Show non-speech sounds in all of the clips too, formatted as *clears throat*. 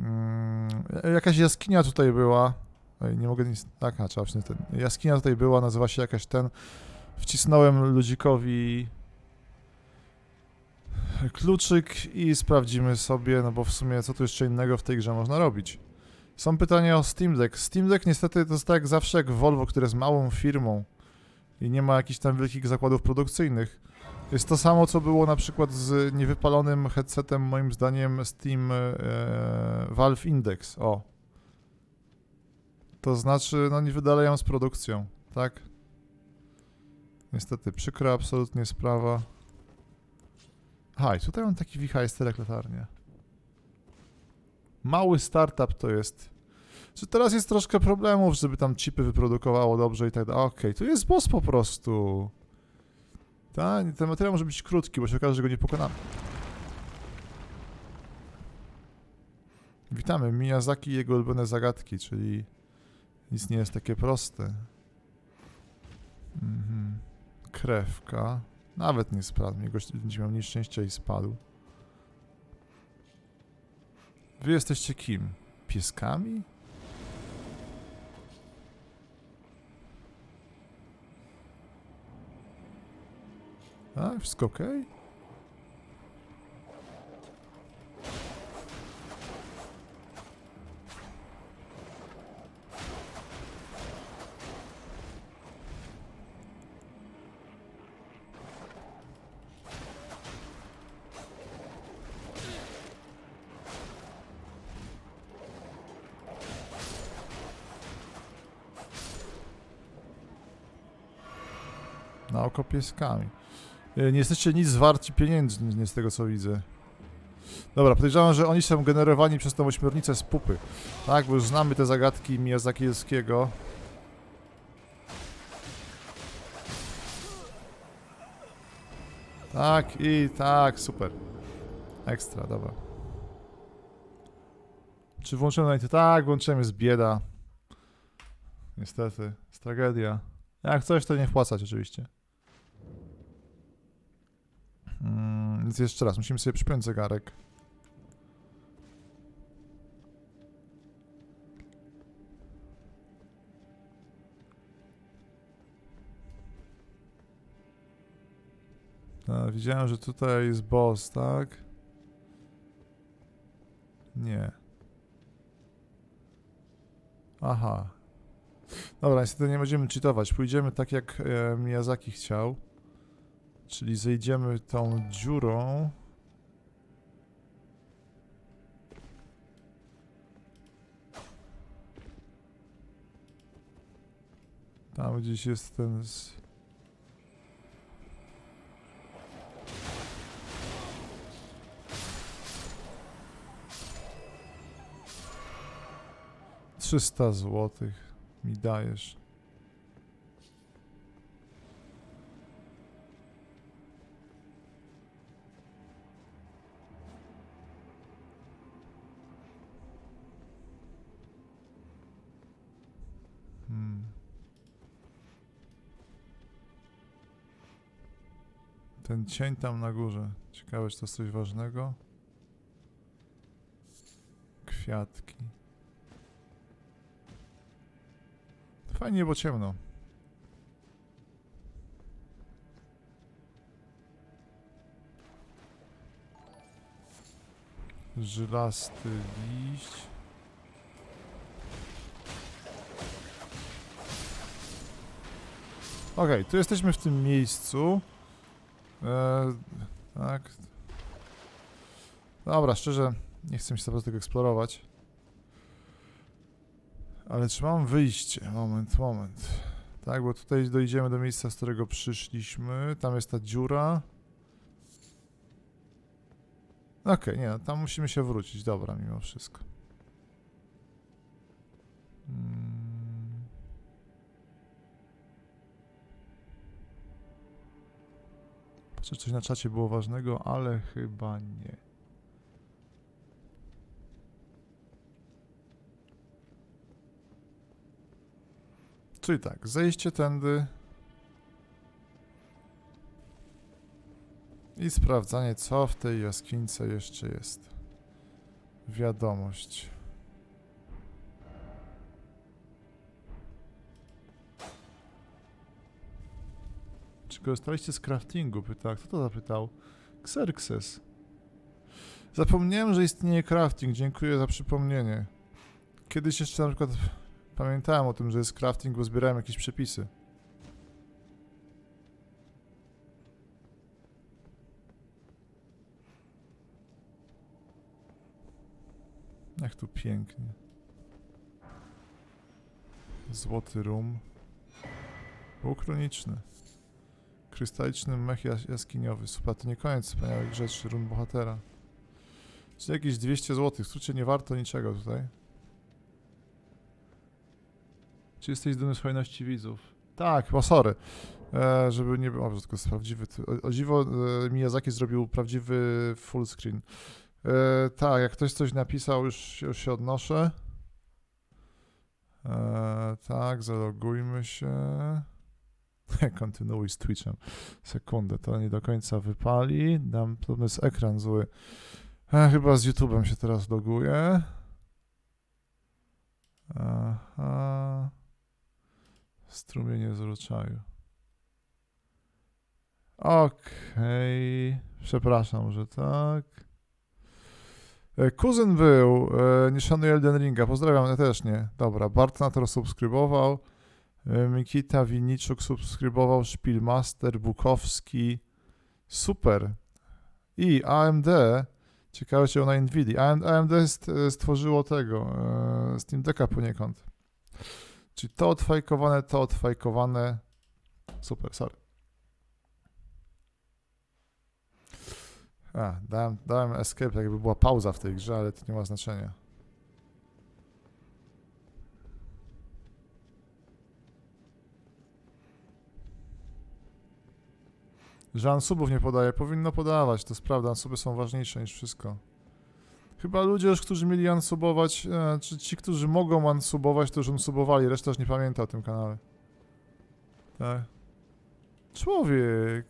Mm, jakaś jaskinia tutaj była. Nie mogę nic. Tak, a trzeba ten. Jaskinia tutaj była, nazywa się jakaś ten. Wcisnąłem ludzikowi kluczyk i sprawdzimy sobie, no bo w sumie co tu jeszcze innego w tej grze można robić. Są pytania o Steam Deck. Steam Deck niestety to jest tak jak zawsze jak Volvo, które jest małą firmą i nie ma jakichś tam wielkich zakładów produkcyjnych. Jest to samo, co było na przykład z niewypalonym headsetem, moim zdaniem, Steam e, Valve Index. O. To znaczy, no nie wydaleją z produkcją, tak? Niestety, przykra absolutnie sprawa. Aha, tutaj mam taki wichajsterek latarnia. Mały startup to jest. Czy teraz jest troszkę problemów, żeby tam chipy wyprodukowało dobrze i tak dalej. Okej, tu jest boss po prostu. Tak, ten materiał może być krótki, bo się okaże, że go nie pokonamy. Witamy, Miyazaki i jego ulubione zagadki, czyli nic nie jest takie proste. Mhm. Krewka. Nawet nie spadł, jego będzie miał nieszczęścia i spadł. Wy jesteście kim? Pieskami? A, wszystko okej? Na oko pieskami. Y, Nie jesteście nic warci pieniędzy, nie z tego co widzę. Dobra, podejrzewam, że oni są generowani przez tą ośmiornicę z pupy. Tak, bo już znamy te zagadki Miyazakielskiego. Tak i tak, super. Ekstra, dobra. Czy włączyłem na Tak, włączyłem, jest bieda. Niestety, jest tragedia. Jak coś, to nie wpłacać oczywiście. Mm, więc jeszcze raz, musimy sobie przypiąć zegarek. A, widziałem, że tutaj jest boss, tak? Nie. Aha. Dobra, niestety nie będziemy cheatować. Pójdziemy tak, jak e, Miyazaki chciał. Czyli zejdziemy tą dziurą. Tam gdzieś jest ten... Z... Trzysta złotych mi dajesz. Ten cień tam na górze. Ciekawe, czy to jest coś ważnego? Kwiatki. Fajnie, bo ciemno. Żylasty liść. Okej, tu jesteśmy w tym miejscu. E, tak. Dobra, szczerze, nie chcę mi się po prostu tego eksplorować. Ale czy mam wyjście? Moment, moment. Tak, bo tutaj dojdziemy do miejsca, z którego przyszliśmy. Tam jest ta dziura. Okej, nie, no, tam musimy się wrócić. Dobra, mimo wszystko. Mm. Czy coś na czacie było ważnego, ale chyba nie. Czyli tak, zejście tędy. I sprawdzanie, co w tej jaskinice jeszcze jest. Wiadomość. Czy korzystaliście z craftingu? Pyta. Kto to zapytał? Xerxes. Zapomniałem, że istnieje crafting. Dziękuję za przypomnienie. Kiedyś jeszcze na przykład pamiętałem o tym, że jest crafting, bo zbierałem jakieś przepisy. Jak tu pięknie. Złoty rum. Ukroniczny. Krystaliczny mech jas jaskiniowy. Super, to nie koniec wspaniałych rzeczy. Run bohatera. Czy jakieś 200 zł. W skrócie nie warto niczego tutaj. Czy jesteś dumny z hojności widzów? Tak, bo sorry. E, żeby nie było, tylko jest prawdziwy. O, o dziwo e, Miyazaki zrobił prawdziwy full screen. E, tak, jak ktoś coś napisał, już, już się odnoszę. E, tak, zalogujmy się. *laughs* Kontynuuj z Twitchem. Sekundę, to nie do końca wypali. Dam, to jest ekran zły. E, chyba z YouTube'em się teraz loguję. Aha. Strumienie z roczaju. Okej. Przepraszam, że tak. E, Kuzyn był, e, nie szanuje Elden Ringa, pozdrawiam, ja też nie. Dobra, Bartnator subskrybował, Mikita Winiczuk subskrybował, Szpilmaster, Bukowski, super. I AMD, ciekawe się na Nvidia, AM- AMD st- stworzyło tego, e, Steam Decka poniekąd. Czyli to odfajkowane, to odfajkowane, super, sorry. A, dałem, dałem escape, jakby była pauza w tej grze, ale to nie ma znaczenia. Że unsubów nie podaje. Powinno podawać, to jest prawda. Unsuby są ważniejsze niż wszystko. Chyba ludzie już, którzy mieli unsubować, e, czy ci, którzy mogą unsubować, to już unsubowali. Reszta już nie pamięta o tym kanale. Tak. Człowiek.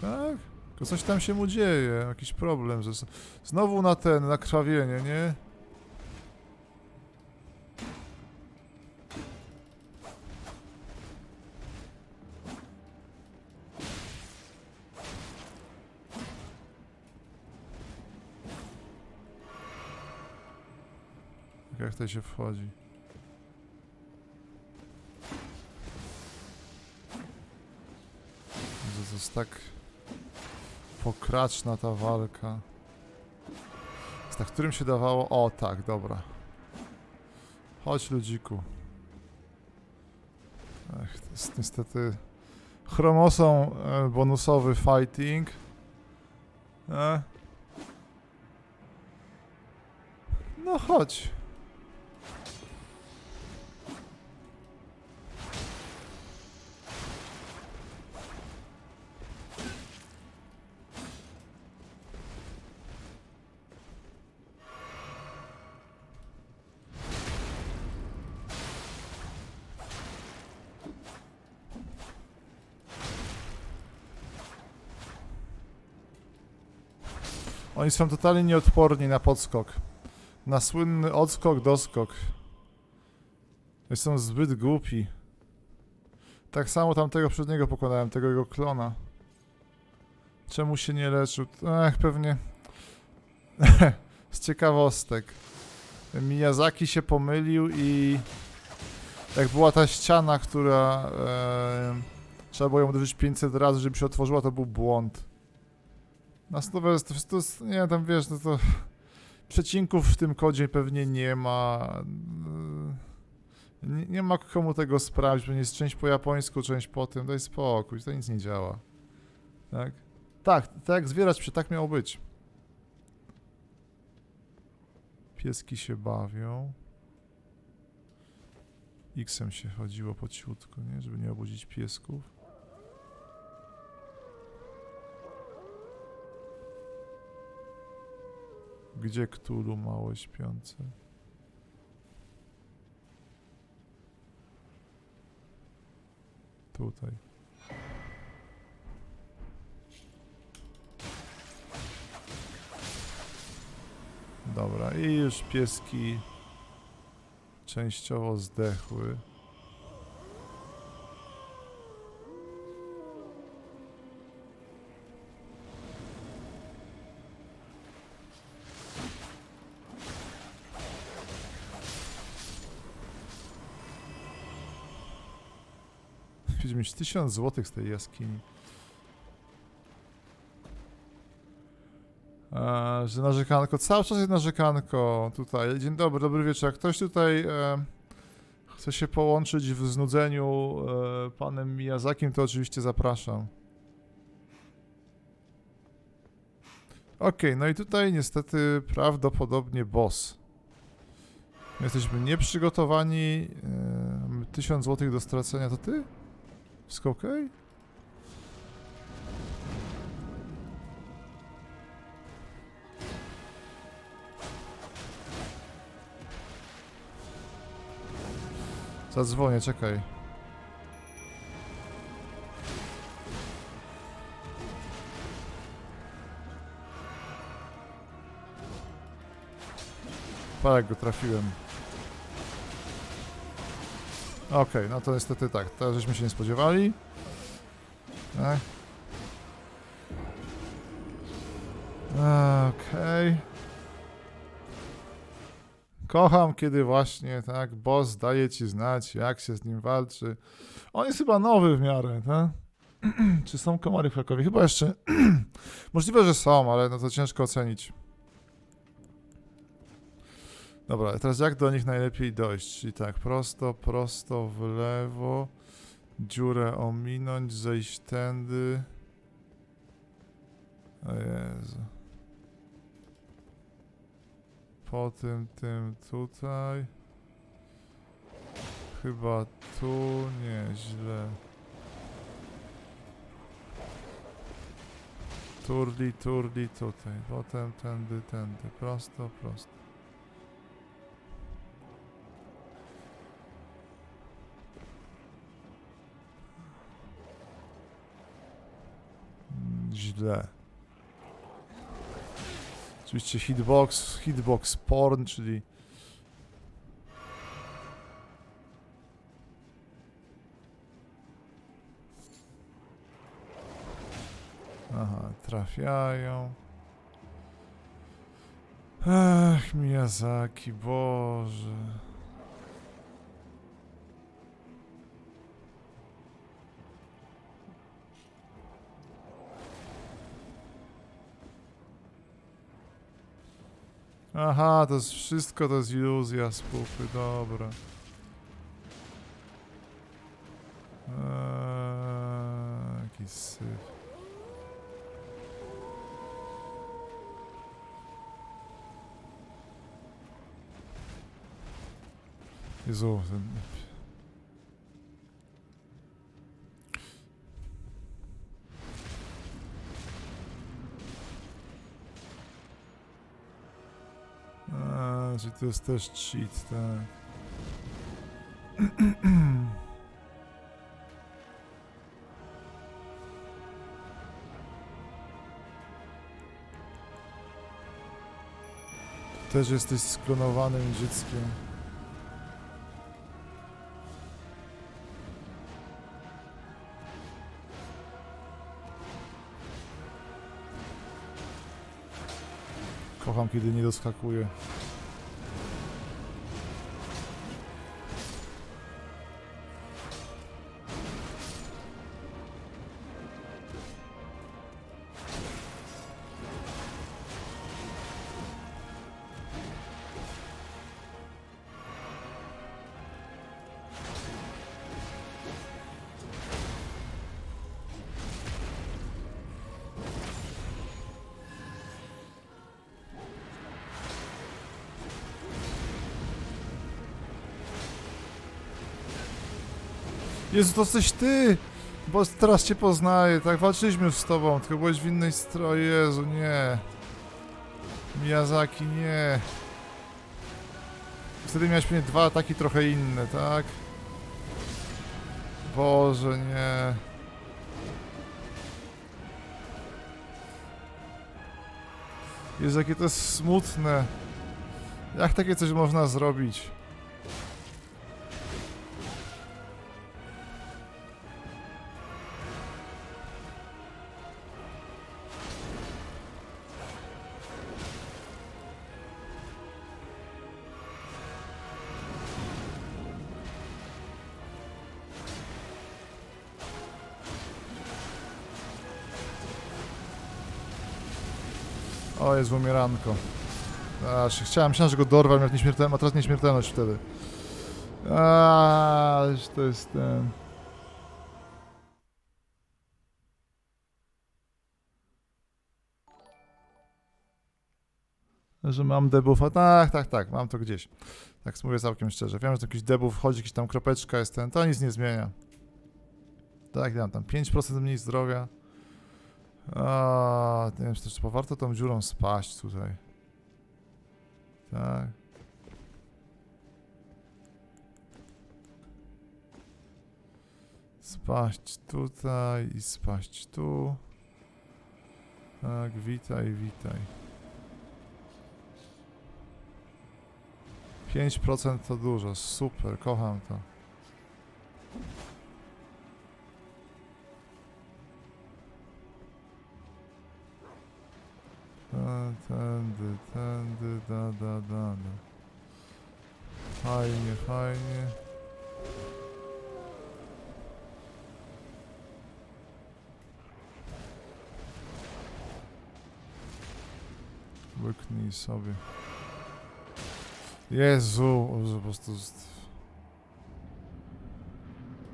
Tak? Coś tam się mu dzieje, jakiś problem. Że z- znowu na ten, na krwawienie, nie? Tutaj się wchodzi? To jest tak pokraczna ta walka. Z na którym się dawało... O, tak, dobra. Chodź, ludziku. Ech, to jest niestety... Chromosom e, bonusowy fighting. E? No chodź. Oni są totalnie nieodporni na podskok. Na słynny odskok, doskok. Są zbyt głupi. Tak samo tamtego przedniego pokonałem, tego jego klona. Czemu się nie leczył? Ech, pewnie... *laughs* Z ciekawostek. Miyazaki się pomylił i... Jak była ta ściana, która... E, trzeba było ją uderzyć 500 razy, żeby się otworzyła, to był błąd. Na stówę jest, to to nie tam wiesz, no to *laughs* przecinków w tym kodzie pewnie nie ma. Yy, Nie, nie ma komu tego sprawdzić, bo nie jest część po japońsku, część po tym, daj spokój, to nic nie działa. Tak? Tak, tak zwierać się, tak miało być. Pieski się bawią. X-em się chodziło po ciutku, nie? Żeby nie obudzić piesków. Gdzie Ktulu mało śpiący? Tutaj. Dobra, i już pieski częściowo zdechły. 1000 złotych z tej jaskini. E, że narzekanko, cały czas jest narzekanko tutaj. Dzień dobry, dobry wieczór. Jak ktoś tutaj e, chce się połączyć w znudzeniu e, panem Miyazakim, to oczywiście zapraszam. Okej, no i tutaj niestety prawdopodobnie boss. My Jesteśmy nieprzygotowani. E, mamy 1000 złotych do stracenia, to ty? Wszystko okej? Zadzwonię, czekaj. Tak, go trafiłem. Okej, no to niestety tak, to żeśmy się nie spodziewali. Tak. Okej. Kocham, kiedy właśnie, tak, boss daje ci znać, jak się z nim walczy. On jest chyba nowy w miarę, tak? *clears throat* Czy są komary w Krakowie? Chyba jeszcze... *clears throat* Możliwe, że są, ale no to ciężko ocenić. Dobra, teraz jak do nich najlepiej dojść? Czyli tak, prosto, prosto w lewo, dziurę ominąć, zejść tędy. O Jezu. Po tym, tym tutaj. Chyba tu, nie, źle. Turli, turli tutaj, potem tędy, tędy, prosto, prosto. Źle. Oczywiście hitbox, hitbox porn, czyli Aha, trafiają. Ach, Miyazaki, Boże. Aha, to jest wszystko, to jest iluzja z pupy, dobra. Eee, jaki syf. Jezu, ten... czyli to jest też cheat, tak. Też jesteś sklonowanym dzieckiem. Kocham, kiedy nie doskakuje. Jezu, to jesteś ty! Bo teraz cię poznaję, tak? Walczyliśmy z tobą, tylko byłeś w innej stronie. Jezu, nie. Miyazaki, nie. Wtedy miałeś pewnie dwa ataki trochę inne, tak? Boże, nie. Jezu, jakie to jest smutne. Jak takie coś można zrobić? O, jest umieranko. Aż chciałem, myślałem, że go dorwę, miał nieśmiertelność, ma teraz nieśmiertelność wtedy. Aaaa, to jest ten... Że mam debuffa. Tak, tak, tak, mam to gdzieś. Tak mówię całkiem szczerze. Wiem, że to jakiś debuff wchodzi, jakiś tam kropeczka jest ten, to nic nie zmienia. Tak, mam tam 5% mniej zdrowia. A, nie wiem, czy też warto tą dziurą spaść tutaj. Tak. Spaść tutaj i spaść tu. Tak, witaj, witaj. 5% to dużo, super, kocham to. Da, da, da, da. Fajnie, fajnie. Łyknij sobie. Jezu, po prostu...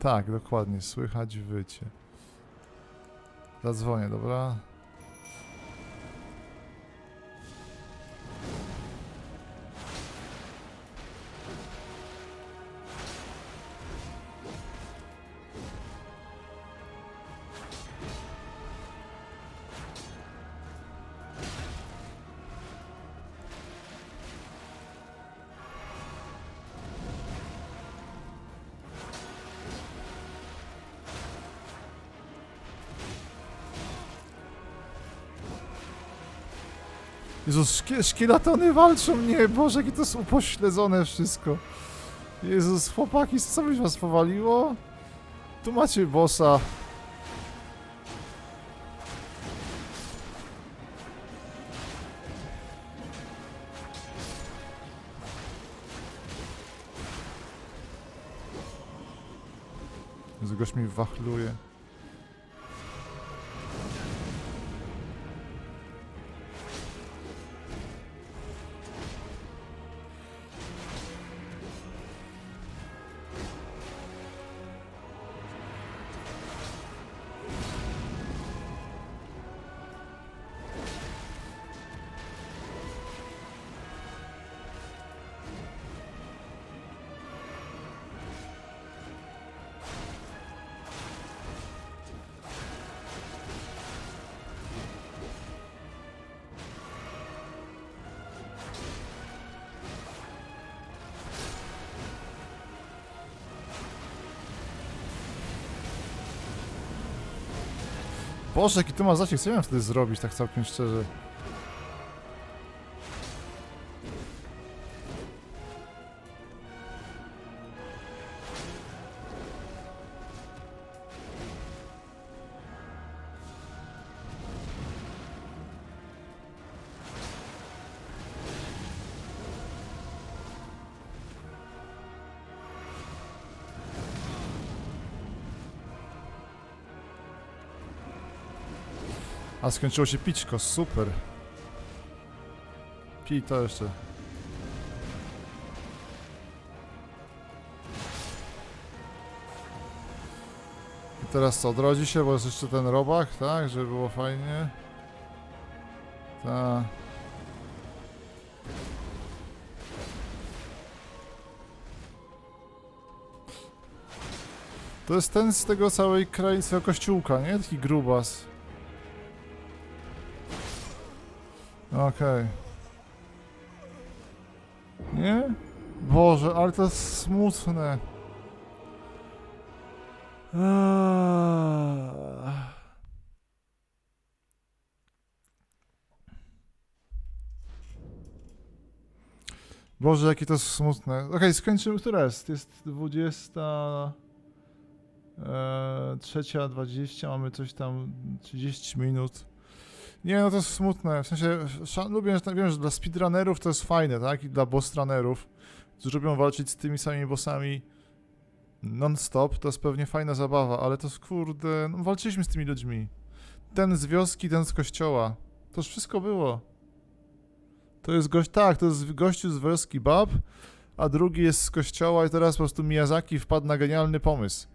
Tak, dokładnie, słychać wycie. Zadzwonię, dobra? Jezus, szkie, szkieletony walczą mnie, Boże, jakie to jest upośledzone wszystko. Jezus, chłopaki, co byś was powaliło? Tu macie bossa. Jezu, gość mi wachluje. Boże, jaki tu ma zasięg, co ja miałem wtedy zrobić, tak całkiem szczerze? A skończyło się pićko, super. Pij to jeszcze. I teraz co, odrodzi się, bo jest jeszcze ten robak, tak? Żeby było fajnie. Tak. To jest ten z tego całej tego kościółka, nie? Taki grubas. Okej. Nie? Boże, ale to jest smutne. Aaaa. Boże, jakie to smutne. Okej, skończymy, która jest? Jest 20... E, trzecia, 20, mamy coś tam 30 minut. Nie, no to jest smutne. W sensie, lubię, że- wiem, że dla speedrunnerów to jest fajne, tak? I dla bossrunnerów, którzy lubią walczyć z tymi samymi bossami non-stop, to jest pewnie fajna zabawa, ale to jest, kurde, no walczyliśmy z tymi ludźmi. Ten z wioski, ten z kościoła. To już wszystko było. To jest gość, tak, to jest gościu z wioski Bab, a drugi jest z kościoła i teraz po prostu Miyazaki wpadł na genialny pomysł.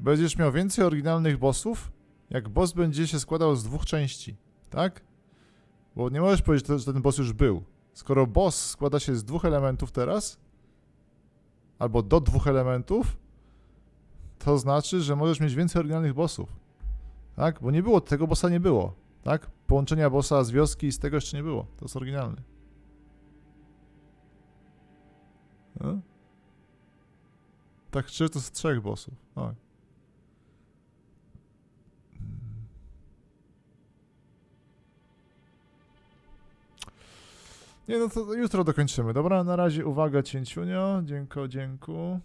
Będziesz miał więcej oryginalnych bossów, jak boss będzie się składał z dwóch części, tak? Bo nie możesz powiedzieć, że ten boss już był. Skoro boss składa się z dwóch elementów teraz, albo do dwóch elementów, to znaczy, że możesz mieć więcej oryginalnych bossów. Tak? Bo nie było, tego bossa nie było. Tak? Połączenia bossa z wioski i z tego jeszcze nie było. To jest oryginalny. No? Tak czy to z trzech bossów. Tak. Nie, no to jutro dokończymy. Dobra, na razie uwaga cięciunio. Dzięko, dzięku.